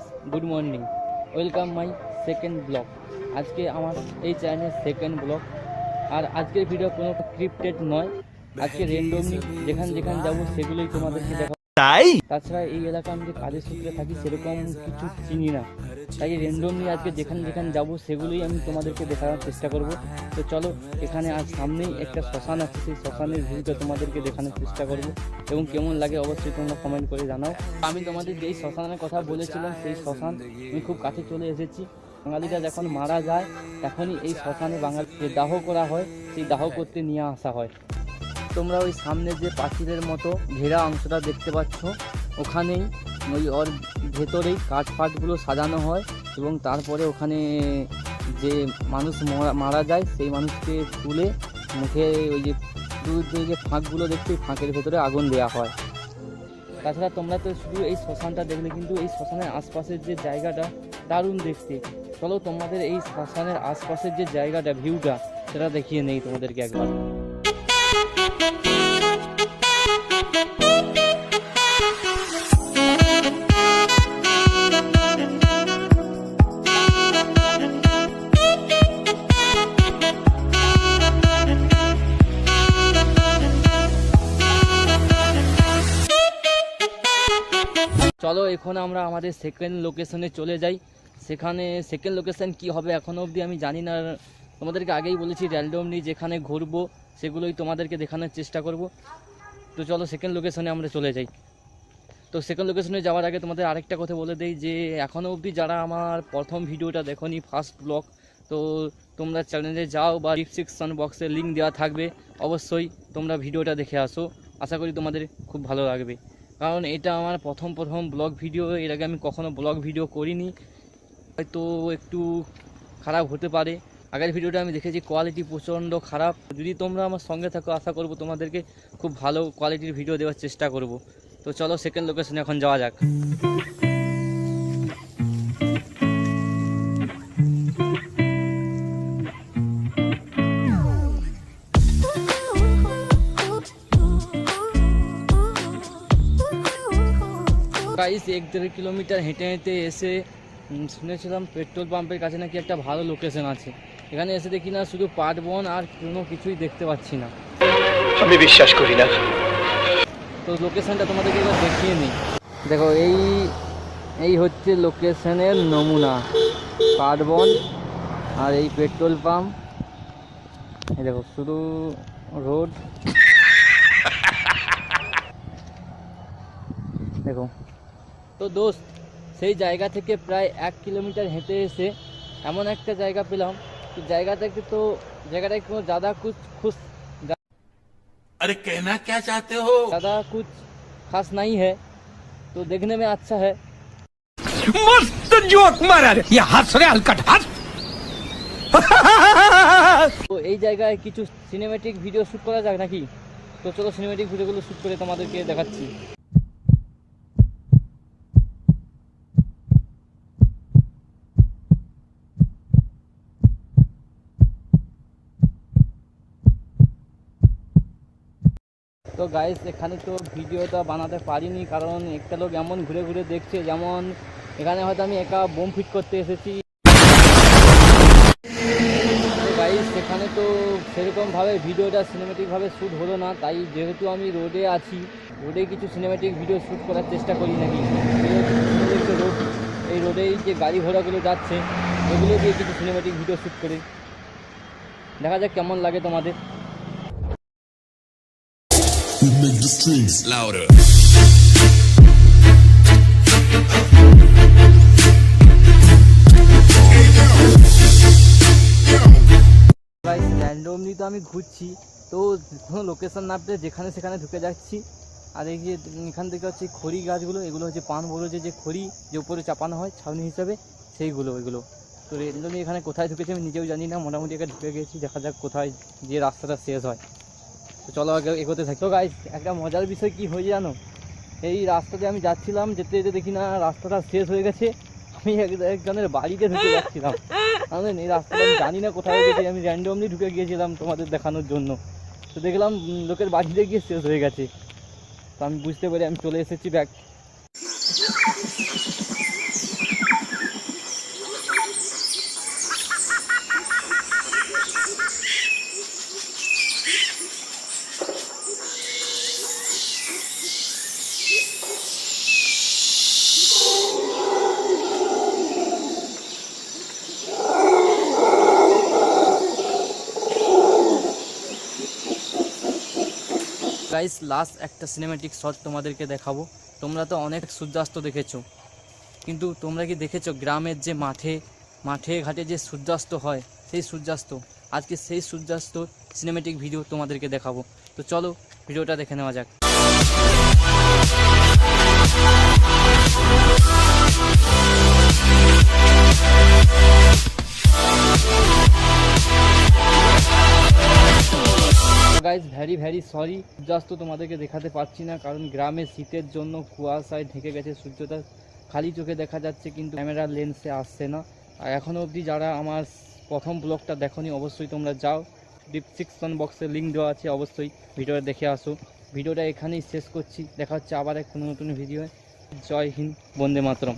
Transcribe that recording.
Guys good morning welcome my second blog আজকে আমার এই চ্যানেলের সেকেন্ড ব্লগ আর আজকের ভিডিও কোনো ক্রিপ্টেড নয়। আজকে রেন্ডমলি যেখানে যেখান যাব সেগুলোই তোমাদেরকে দেখো তাই? তাছাড়া এই এলাকা আমি যে কাজের সূত্রে থাকি, সেরকম কিছু চিনি না। তাই র্যান্ডমলি আজকে যেখানে যেখানে যাব, সেগুলোই আমি তোমাদেরকে দেখানোর চেষ্টা করব। তো চলো, এখানে আজ সামনেই একটা শ্মশান আছে, সেই শ্মশানের ভিউটা তোমাদেরকে দেখানোর চেষ্টা করব। এবং কেমন লাগে অবশ্যই তোমরা কমেন্ট করে জানাও। আমি তোমাদের যেই শ্মশানের কথা বলেছিলাম, সেই শ্মশান আমি খুব কাছে চলে এসেছি। বাঙালিরা যখন মারা যায়, তখনই এই শ্মশানে বাঙালি দাহ করা হয়, সেই দাহ করতে নিয়ে আসা হয়। তোমরা ওই সামনে যে পাঁচিলের মতো ঘেরা অংশটা দেখতে পাচ্ছ, ওখানেই ওই ওর ভেতরেই কাঠ ফাটগুলো সাজানো হয় এবং তারপরে ওখানে যে মানুষ মরা- যায় সেই মানুষকে তুলে মুখে ওই যে দিয়ে যে ফাঁকগুলো দেখতে ফাঁকের ভেতরে আগুন দেওয়া হয়। তাছাড়া তোমরা তো শুধু এই শ্মশানটা দেখলে, কিন্তু এই শ্মশানের আশপাশের যে জায়গাটা দারুণ দেখতে। চলো তোমাদের এই শ্মশানের আশপাশের যে জায়গাটা ভিউটা সেটা দেখিয়ে নেই তোমাদেরকে একবার। চলো, এখন আমরা আমাদের সেকেন্ড লোকেশনে চলে যাই। সেখানে সেকেন্ড লোকেশন কি হবে এখনও অবধি আমি জানি না। তোমাদেরকে আগেই বলেছি র্যান্ডমলি যেখানে ঘুরবো। সেগুলোই তোমাদেরকে দেখানোর চেষ্টা করব। তো চলো সেকেন্ড লোকেশনে আমরা চলে যাই। তো সেকেন্ড লোকেশনে যাওয়ার আগে তোমাদের আরেকটা কথা বলে দেই যে এখনও অবধি যারা আমার প্রথম ভিডিওটা দেখোনি ফার্স্ট ব্লগ তো তোমরা চ্যানেলে যাও বা ডিসক্রিপশন বক্সে লিঙ্ক দেওয়া থাকবে। অবশ্যই তোমরা ভিডিওটা দেখে আসো। আশা করি তোমাদের খুব ভালো লাগবে। কারণ এটা আমার প্রথম প্রথম ব্লগ ভিডিও এর আগে আমি কখনো ব্লগ ভিডিও করিনি। হয়তো একটু খারাপ হতে পারে। আগের ভিডিওটা আমি দেখেছি কোয়ালিটি প্রচণ্ড খারাপ। যদি তোমরা আমার সঙ্গে থাকো, আশা করব তোমাদেরকে খুব ভালো কোয়ালিটির ভিডিও দেওয়ার চেষ্টা করব। তো চলো সেকেন্ড লোকেশনে এখন যাওয়া যাক। প্রাইস এক দেড় কিলোমিটার হেঁটে হেঁটে এসে শুনেছিলাম পেট্রোল পাম্পের কাছে নাকি একটা ভালো লোকেশন আছে। এখানে এসে দেখি না শুধু পাট বন আর কোনো কিছুই দেখতে পাচ্ছি না। আমি বিশ্বাস করি না। তো লোকেশানটা তোমাদেরকে এবার দেখিয়ে নিই। দেখো এই এই হচ্ছে লোকেশানের নমুনা। কার্বন আর এই পেট্রোল পাম্প। এই দেখো শুধু রোড। দেখো। তো দোস্ত সেই জায়গা থেকে প্রায় এক কিলোমিটার হেঁটে এসে এমন একটা জায়গা পেলাম তো জায়গাটাকে তো জায়গাটা একটু ज़्यादा कुछ खुश अरे कहना क्या चाहते हो ज़्यादा कुछ खास नहीं है तो देखने में अच्छा है मस्त जोक मारा रे ये हंस रे हलकट हंस তো এই জায়গায় কিছু সিনেমেটিক ভিডিও শ্যুট করা যাক নাকি তো চলো সিনেমেটিক ভিডিওগুলো শ্যুট করে তোমাদেরকে দেখাচ্ছি তো গাইস এখানে তো ভিডিওটা বানাতে পারিনি, কারণ একটা লোক এমন ঘুরে ঘুরে দেখছে যেমন এখানে হয়তো আমি একা বোম ফিট করতে এসেছি। গাইস সেখানে তো সেরকমভাবে ভিডিওটা সিনেমেটিকভাবে শ্যুট হলো না, তাই যেহেতু আমি রোডে আছি রোডে কিছু সিনেমেটিক ভিডিও শ্যুট করার চেষ্টা করি নাকি? রোড এই রোডেই যে গাড়ি ঘোড়াগুলো যাচ্ছে ওগুলো দিয়ে কিছু সিনেমেটিক ভিডিও শ্যুট করি। দেখা যাক কেমন লাগে তোমাদের। Strings louder র্যান্ডমলি তো আমি ঘুরছি। তো কোনো লোকেশন না পেয়ে যেখানে সেখানে ঢুকে যাচ্ছি। আর এই যে এখান থেকে হচ্ছে খড়ি গাছগুলো এগুলো হচ্ছে পান বড় যে যে খড়ি যে উপরে চাপানো হয় ছাউনি হিসাবে সেইগুলো এগুলো তো র্যান্ডমলি এখানে কোথায় ঢুকেছি আমি নিজেও জানি না মোটামুটি এখানে ঢুকে গেছি দেখা যাক কোথায় যে রাস্তাটা শেষ হয়। চলো আগে এগোতে থাকি। তো গাইজ একটা মজার বিষয় কি হয়ে জানো? এই রাস্তাতে আমি যাচ্ছিলাম, যেতে যেতে দেখি না রাস্তাটা শেষ হয়ে গেছে। আমি এক- একজনের বাড়িতে ঢুকে যাচ্ছিলাম। আমি এই রাস্তাটা আমি জানি না কোথায় গেছি, আমি র্যান্ডমলি ঢুকে গিয়েছিলাম তোমাদের দেখানোর জন্য। তো দেখলাম লোকের বাড়িতে গিয়ে শেষ হয়ে গেছে। তো আমি বুঝতে পারি, আমি চলে এসেছি ব্যাগ গাইস লাস্ট একটা সিনেমেটিক শট তোমাদেরকে দেখাবো। তোমরা তো অনেক সূর্যাস্ত দেখেছ। কিন্তু তোমরা কি দেখেছ গ্রামের যে মাঠে মাঠে ঘাটে যে সূর্যাস্ত হয়, সেই সূর্যাস্ত? আজকে সেই সূর্যাস্ত সিনেমেটিক ভিডিও তোমাদেরকে দেখাবো। তো চলো, ভিডিওটা দেখে নেওয়া যাক। গাইজ ভ্যারি ভ্যারি সরি সূর্যাস্ত তোমাদেরকে দেখাতে পারছি না, কারণ গ্রামে শীতের জন্য কুয়াশায় ঢেকে গেছে সূর্যটা। খালি চোখে দেখা যাচ্ছে, কিন্তু ক্যামেরার লেন্সে আসছে না। আর এখনও অবধি যারা আমার প্রথম ব্লগটা দেখোনি, অবশ্যই তোমরা যাও। ডিসক্রিপশন বক্সে লিঙ্ক দেওয়া আছে, অবশ্যই ভিডিওটা দেখে আসো। ভিডিওটা এখানেই শেষ করছি। দেখা হচ্ছে আবার এক কোনো নতুন ভিডিও জয় হিন্দ, বন্দে মাতরম।